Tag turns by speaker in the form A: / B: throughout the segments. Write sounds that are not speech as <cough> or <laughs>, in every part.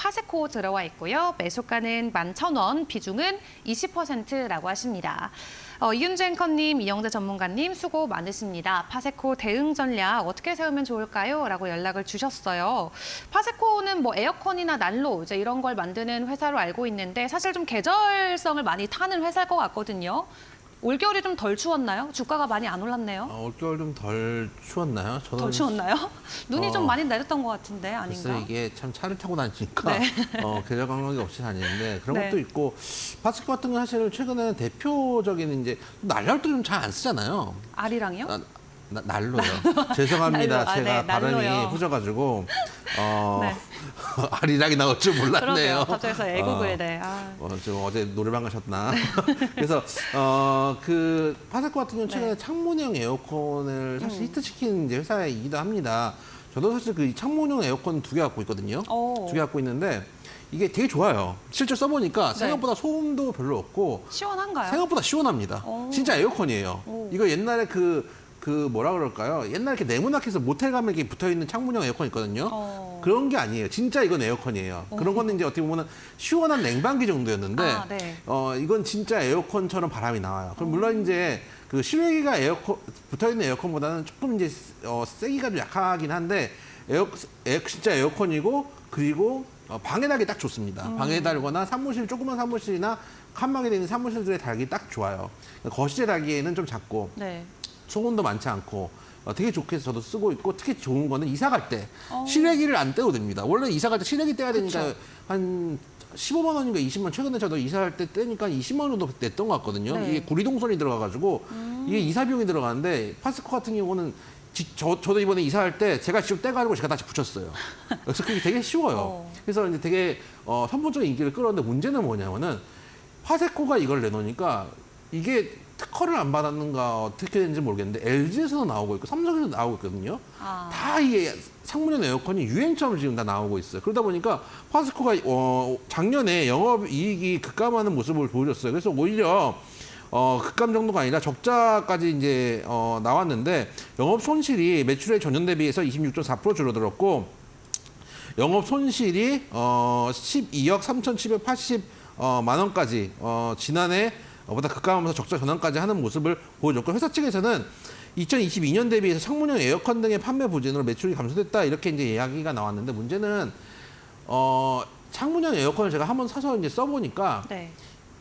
A: 파세코 들어와 있고요. 매수가는 11,000원, 비중은 20%라고 하십니다. 어, 이윤주 앵커님, 이영대 전문가님 수고 많으십니다. 파세코 대응 전략 어떻게 세우면 좋을까요? 라고 연락을 주셨어요. 파세코는 뭐 에어컨이나 난로 이제 이런 걸 만드는 회사로 알고 있는데 사실 좀 계절성을 많이 타는 회사일 것 같거든요. 올겨울이 좀 덜 추웠나요? 주가가 많이 안 올랐네요.
B: 어, 올겨울 좀 덜 추웠나요? 저는
A: 덜 추웠나요? <laughs> 눈이
B: 어,
A: 좀 많이 내렸던 것 같은데 아닌가?
B: 글쎄 이게 참 차를 타고 다니니까
A: 네. <laughs>
B: 어, 계절 감각이 없이 다니는데 그런
A: 네.
B: 것도 있고 파스코 같은 건 사실 최근에 대표적인 이제 날랄도 좀잘 안 쓰잖아요.
A: 알이랑요?
B: 나, 나, 난로요. 죄송합니다.
A: 난로. 아,
B: 제가
A: 네,
B: 발음이
A: 난로요.
B: 후져가지고 어,
A: 네. <laughs>
B: 아리랑이 나올 줄 몰랐네요.
A: 그러게요. 갑자기 서 애국을
B: 어,
A: 네. 아.
B: 어, 좀 어제 노래방 가셨나? <laughs> 그래서 어, 그 파세코 같은 경우 는 최근에
A: 네.
B: 창문형 에어컨을 사실
A: 음.
B: 히트시킨 이제 회사이기도 합니다. 저도 사실 그 창문형 에어컨 두 개 갖고 있거든요.
A: 오.
B: 두개 갖고 있는데 이게 되게 좋아요. 실제 써보니까 생각보다 소음도 별로 없고
A: 시원한가요?
B: 생각보다 시원합니다.
A: 오.
B: 진짜 에어컨이에요.
A: 오.
B: 이거 옛날에 그, 그 뭐라 그럴까요? 옛날에 이렇게 네모나게서 모텔 가면 이렇게 붙어 있는 창문형 에어컨 있거든요.
A: 어.
B: 그런 게 아니에요. 진짜 이건 에어컨이에요. 그런 거는 이제 어떻게 보면 시원한 냉방기 정도였는데,
A: 아, 네.
B: 어, 이건 진짜 에어컨처럼 바람이 나와요. 그럼 물론 이제 그 실외기가 에어컨, 붙어 있는 에어컨보다는 조금 이제 어, 세기가 좀 약하긴 한데, 에어, 에, 진짜 에어컨이고, 그리고 어, 방에 달기 딱 좋습니다.
A: 음.
B: 방에 달거나 사무실, 조그만 사무실이나 칸막이 되는 사무실들에 달기 딱 좋아요. 거실에 달기에는 좀 작고,
A: 네.
B: 소음도 많지 않고 어, 되게 좋게 저도 쓰고 있고 특히 좋은 거는 이사 갈 때
A: 어.
B: 실외기를 안 떼도 됩니다. 원래 이사 갈 때 실외기 떼야 되니까
A: 그쵸.
B: 한 15만 원인가 20만 원 최근에 저도 이사할 때 떼니까 20만 원 정도 냈던 것 같거든요.
A: 네. 음.
B: 이게 구리동선이 들어가가지고 이게 이사 비용이 들어가는데 파스코 같은 경우는 지- 저, 저도 이번에 이사할 때 제가 직접 떼가지고 제가 다시 붙였어요. <laughs> 그래서 그게 되게 쉬워요.
A: 어.
B: 그래서 이제 되게 어, 선본적인 인기를 끌었는데 문제는 뭐냐면은 파세코가 이걸 내놓으니까 이게 특허를 안 받았는가 어떻게 되는지 모르겠는데 LG에서도 나오고 있고 삼성에서도 나오고 있거든요.
A: 아.
B: 다 이게 창문형 에어컨이 유행처럼 지금 다 나오고 있어요. 그러다 보니까 파스코가 어, 작년에 영업 이익이 급감하는 모습을 보여줬어요. 그래서 오히려 어, 급감 정도가 아니라 적자까지 이제 어, 나왔는데 영업 손실이 매출의 전년 대비해서 26.4% 줄어들었고 영업 손실이 어 12억 3,780만 어, 만 원까지 어 지난해 보다 급감하면서 적자 전환까지 하는 모습을 보여줬고 회사 측에서는 2022년 대비해서 창문형 에어컨 등의 판매 부진으로 매출이 감소됐다 이렇게 이제 이야기가 나왔는데 문제는 어 창문형 에어컨을 제가 한번 사서 이제 써보니까
A: 네.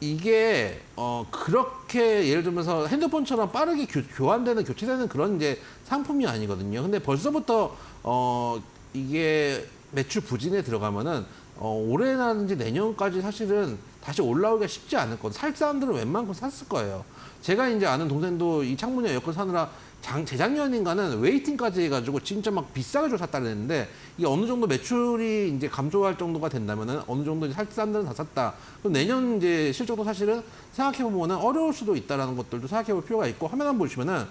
B: 이게 어 그렇게 예를 들면서 핸드폰처럼 빠르게 교, 교환되는 교체되는 그런 이제 상품이 아니거든요. 근데 벌써부터 어 이게 매출 부진에 들어가면은 어 올해라든지 내년까지 사실은 다시 올라오기가 쉽지 않을 거살 사람들은 웬만큼 샀을 거예요. 제가 이제 아는 동생도 이 창문형 에어컨 사느라 장, 재작년인가는 웨이팅까지 해가지고 진짜 막 비싸게 줘 샀다 그랬는데 이게 어느 정도 매출이 이제 감소할 정도가 된다면은 어느 정도 이제 살 사람들은 다 샀다. 그럼 내년 이제 실적도 사실은 생각해보면은 어려울 수도 있다라는 것들도 생각해볼 필요가 있고 화면 한번 보시면은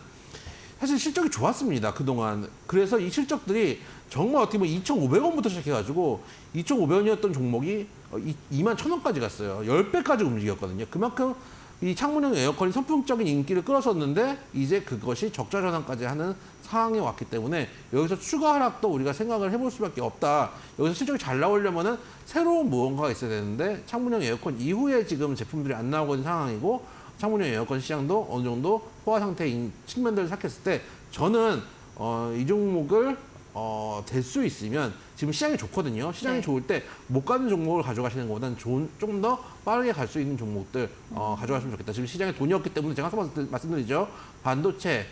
B: 사실 실적이 좋았습니다 그동안. 그래서 이 실적들이 정말 어떻게 보면 2,500원부터 시작해가지고 2,500원이었던 종목이 2만 1,000원까지 갔어요. 10배까지 움직였거든요. 그만큼 이 창문형 에어컨이 선풍적인 인기를 끌었었는데 이제 그것이 적자 전환까지 하는 상황에 왔기 때문에 여기서 추가 하락도 우리가 생각을 해볼 수밖에 없다. 여기서 실적이 잘 나오려면은 새로운 무언가가 있어야 되는데 창문형 에어컨 이후에 지금 제품들이 안 나오고 있는 상황이고 창문형 에어컨 시장도 어느 정도 포화 상태인 측면들을 생각했을 때 저는 어, 이 종목을 어, 될 수 있으면 지금 시장이 좋거든요. 시장이
A: 네.
B: 좋을 때 못 가는 종목을 가져가시는 것보다는 좋은, 조금 더 빠르게 갈 수 있는 종목들 어, 가져가시면 좋겠다. 지금 시장에 돈이 없기 때문에 제가 말씀- 말씀드리죠. 반도체,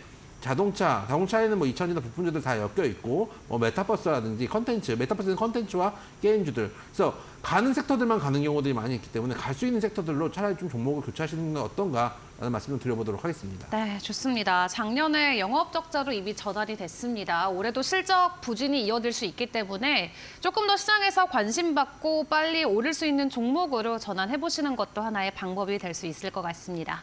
B: 자동차, 자동차에는 뭐 2천이나 부품주들 다 엮여 있고 뭐 메타버스라든지 컨텐츠, 메타버스는 컨텐츠와 게임주들. 그래서 가는 섹터들만 가는 경우들이 많이 있기 때문에 갈 수 있는 섹터들로 차라리 좀 종목을 교체하시는 건 어떤가라는 말씀을 드려보도록 하겠습니다.
A: 네, 좋습니다. 작년에 영업 적자로 이미 전환이 됐습니다. 올해도 실적 부진이 이어질 수 있기 때문에 조금 더 시장에서 관심 받고 빨리 오를 수 있는 종목으로 전환해 보시는 것도 하나의 방법이 될 수 있을 것 같습니다.